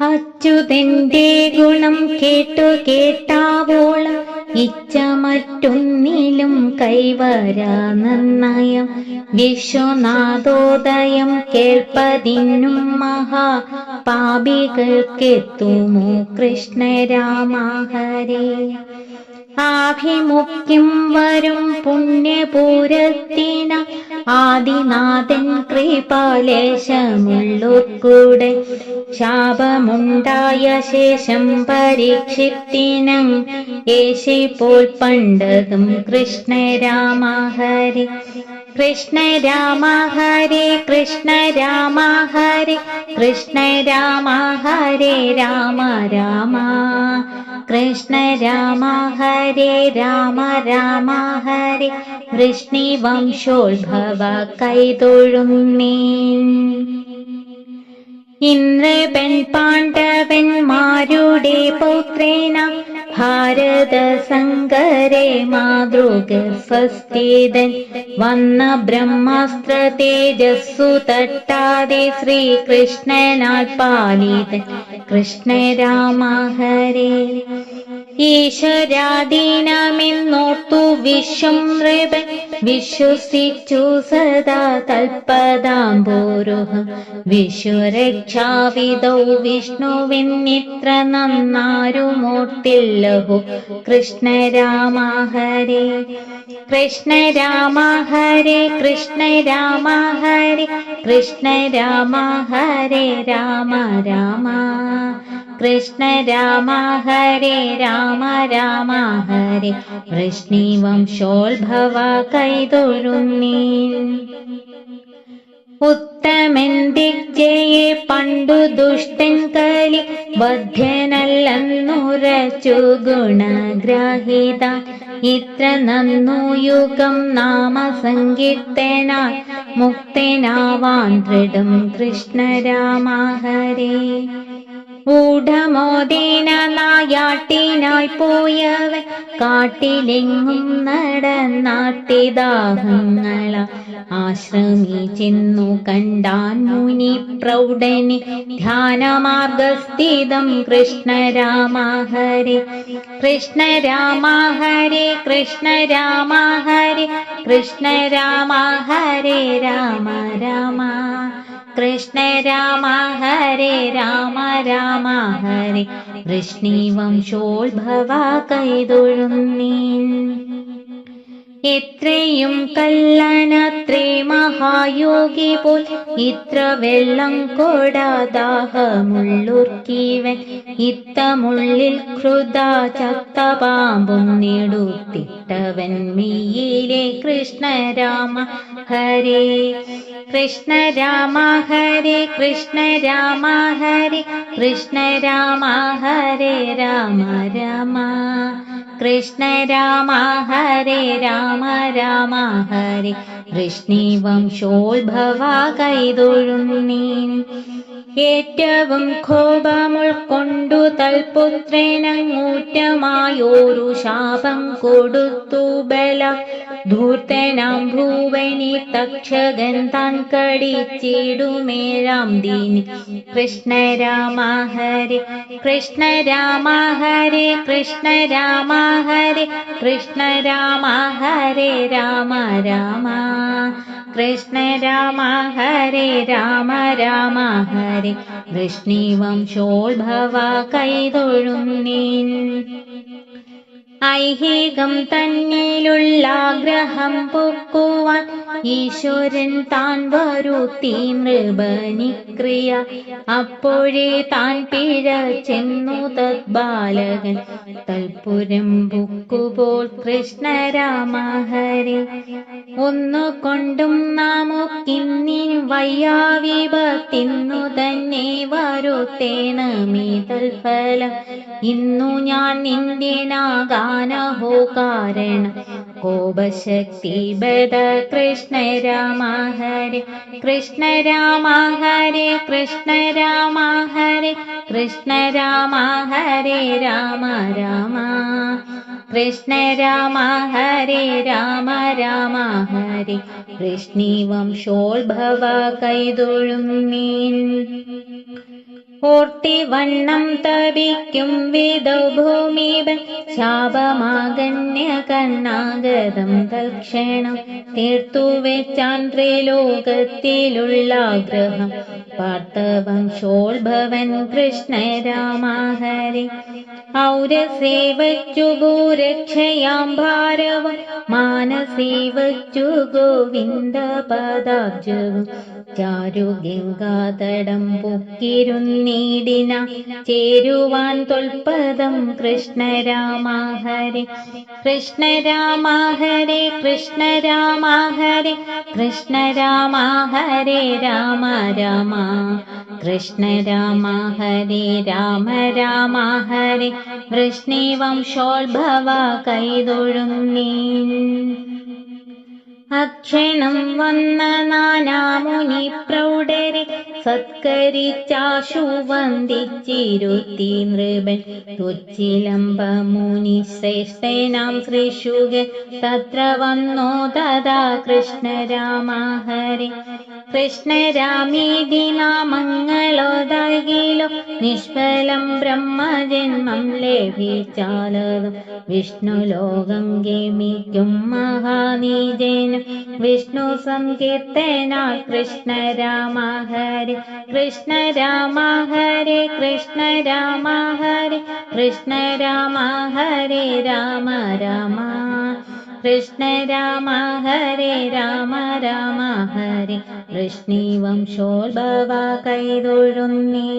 അച്യുതന്റെ ഗുണം കേട്ടു കേട്ടാവോളം ഇച്ഛ മറ്റൊന്നിലും കൈവരാ നന്നയം വിശ്വനാഥോദയം കേൾപ്പതിനും മഹാ പാപികൾക്കെത്തുമോ കൃഷ്ണരാമഹരേ? ആഭിമുഖ്യം വരും പുണ്യപൂരത്തിന ആദിനാഥൻ കൃപാലേശമുള്ളൂർക്കൂടെ ശാപമുണ്ടായ ശേഷം പരീക്ഷിത്തിനം യേശിപ്പോൾ പണ്ടതും കൃഷ്ണ രാമ ഹരേ കൃഷ്ണ രാമ രാമ. കൃഷ്ണ രാമ ഹരേ രാമ രാമ ഹരേ. വൃഷ്ണി വംശോത്ഭവ കൈതൊഴുന്നീ ഇന്ദ്രപെൺ പാണ്ഡവന്മാരുടെ പൗത്രേന ഭാരത സങ്കരെ മാതൃക സ്വസ്ഥിതൻ വന്ന ബ്രഹ്മാസ്ത്ര തേജസ്സു തട്ടാതെ ശ്രീകൃഷ്ണനാൽ പാലിതൻ. കൃഷ്ണരാമ ഹരേ ഈശ്വരാധീനമെന്നോർത്തു വിശ്വം നൃപൻ വിശ്വസിച്ചു സദാ തൽപദാംബോരുഹ. വിശ്വരക്ഷാവിദൗ വിഷ്ണുവിന്നിത്ര നന്നാരുമോർത്തില്ലഹു. കൃഷ്ണരാമ ഹരേ കൃഷ്ണ രാമ ഹരേ കൃഷ്ണ രാമ ഹരേ കൃഷ്ണ രാമ ഹരേ രാമ രാമ. കൃഷ്ണ രാമ ഹരേ രാമ രാമ ഹരേ. വൃഷ്ണി വംശോത്ഭവ കൈതൊഴുന്നീ ഉത്തമൻ ദിഗ്ജയെ പണ്ടു ദുഷ്ടൻ കലി ബദ്ധ്യനല്ലെന്നുരച്ചു ഗുണഗ്രാഹിത ഇത്ര നന്നു യുഗം നാമസങ്കീർത്തന മുക്തനാവാൻ ദൃഢം കൃഷ്ണരാമ ഹരേ. ഊഢമോദേന നായാട്ടിനായി പോയവൻ കാട്ടിലെങ്ങും നടന്നാട്ടിദാഹങ്ങള ആശ്രമി ചെന്നു കണ്ടാൻ മുനി പ്രൗഢനി ധ്യാനമാർഗസ്ഥിതം കൃഷ്ണരാമ ഹരേ കൃഷ്ണരാമ ഹരേ കൃഷ്ണരാമ ഹരേ കൃഷ്ണരാമ ഹരേ രാമ രാമ. കൃഷ്ണ രാമ രാമ രാമ ഹരി വൃഷ്ണി വംശോത്ഭവ കൈതൊഴുന്നീ എത്രയും കല്ലനത്രേ മഹായോഗി പോൽ ഇത്ര വെള്ളം കൊടാദാഹമുള്ളുർക്കീവൻ ഇത്തമുള്ളിൽ ഹൃദ ചത്ത പാമ്പും നെടുത്തിട്ടവൻ മീയിലെ കൃഷ്ണരാമ ഹരേ കൃഷ്ണ രാമ ഹരേ കൃഷ്ണ രാമ ഹരേ കൃഷ്ണ രാമ ഹരേ രാമ രാമ കൃഷ്ണ രാമ ഹരേ രാമ രാമ ഹരേ. വൃഷ്ണി വംശോത്ഭവ കൈതൊഴുന്നീ ഏറ്റവും കോപമുൾക്കൊണ്ടു തൽപുത്രനങ്ങൂറ്റമായോരു ശാപം കൊടുത്തു ബല. ധൂർത്തനാം ഭൂവനി തക്ഷകൻ താൻ കടിച്ചിടുമേരാം ദീനി കൃഷ്ണ രാമ ഹരേ. കൃഷ്ണ രാമ ഹരേ. കൃഷ്ണ രാമ ഹരേ കൃഷ്ണ രാമ ഹരേ രാമ രാമ. കൃഷ്ണ രാമ ഹരേ രാമ രാമ ഹരേ. വൃഷ്ണി വംശോത്ഭവ കൈതൊഴുന്നീൻ ഐഹികം തന്നിലുള്ളാഗ്രഹം പൊക്കുവാൻ ഈശ്വരൻ താൻ വരുത്തി നൃപനിക്രിയ അപ്പോഴേ താൻ പിഴ ചെന്നു തദ്ബാലകൻ തൽപുരം പൊക്കുപോൽ കൃഷ്ണരാമ ഹരേ ഒന്നു കൊണ്ടും നമുക്കിന്നിനു വയ്യാവിപത്തിന്നു തന്നെ വരുത്തേണമേ തൽഫലം. ഇന്നു ഞാൻ നിന്റെ നാഗാനഹോ കാരണം കോപശക്തി ബദ കൃഷ്ണ രാമ ഹരേ. കൃഷ്ണ രാമ ഹരേ കൃഷ്ണ രാമ ഹരേ. കൃഷ്ണ രാമ ഹരേ രാമ രാമ. കൃഷ്ണ രാമ ഹരേ രാമ രാമ ഹരേ. കൃഷ്ണി വംശോത്ഭവ ഓർത്തിവണ്ണം തപിക്കും വിധൗ ഭൂമിപൻ ശാപമാകന്യ കണ്ണാഗതം തൽക്ഷണം തീർത്തുവെച്ചാൻ ത്രിലോകത്തിലുള്ള ആഗ്രഹം പാർത്ഥവംശോത്ഭവൻ കൃഷ്ണരാമഹരി. ഔരസേ വച്ചു ഭൂരക്ഷയാം ഭാരവം മാനസേവച്ചു ഗോവിന്ദ പദാബ്ജവും ചാരുഗംഗാതടം പൊക്കിരുന്നീടിന ചേരുവാൻ തൊൽപദം കൃഷ്ണരാമാഹരി. കൃഷ്ണരാമാഹരി കൃഷ്ണരാമാഹരി കൃഷ്ണരാമാഹരി കൃഷ്ണരാമ ഹരേ ഹരേ രാമ രാമ. ഹരേ രാമ രാമ ഹരേ വൃഷ്ണിവംശോത്ഭവ കൈതൊഴുന്നീ അക്ഷണം വന്ന നാനാമുനി സത്കരിച്ചാശു വന്ദിച്ചിരുത്തി നൃപൻ. തുച്ചിലംബ മുനി ശ്രേഷ്ഠനാം ശ്രീശുഗൻ തത്ര വന്നോ തഥാ കൃഷ്ണരാമ ഹരി കൃഷ്ണരാമീതി നാമങ്ങളോതാകിലോ നിഷ്ഫലം ബ്രഹ്മജന്മം ലഭിച്ചാലതും. വിഷ്ണു ലോകം ഗമിക്കും മഹാനീജനും. വിഷ്ണു സങ്കീർത്തനാൽ കൃഷ്ണരാമഹരി. രാമ ഹരി കൃഷ്ണ രാമ ഹരി കൃഷ്ണ രാമ ഹരി കൃഷ്ണ രാമ ഹരി രാമ രാമ. കൃഷ്ണ രാമ ഹരേ രാമ രാമ ഹരി വൃഷ്ണിവംശോത്ഭവ കൈതൊഴുന്നീ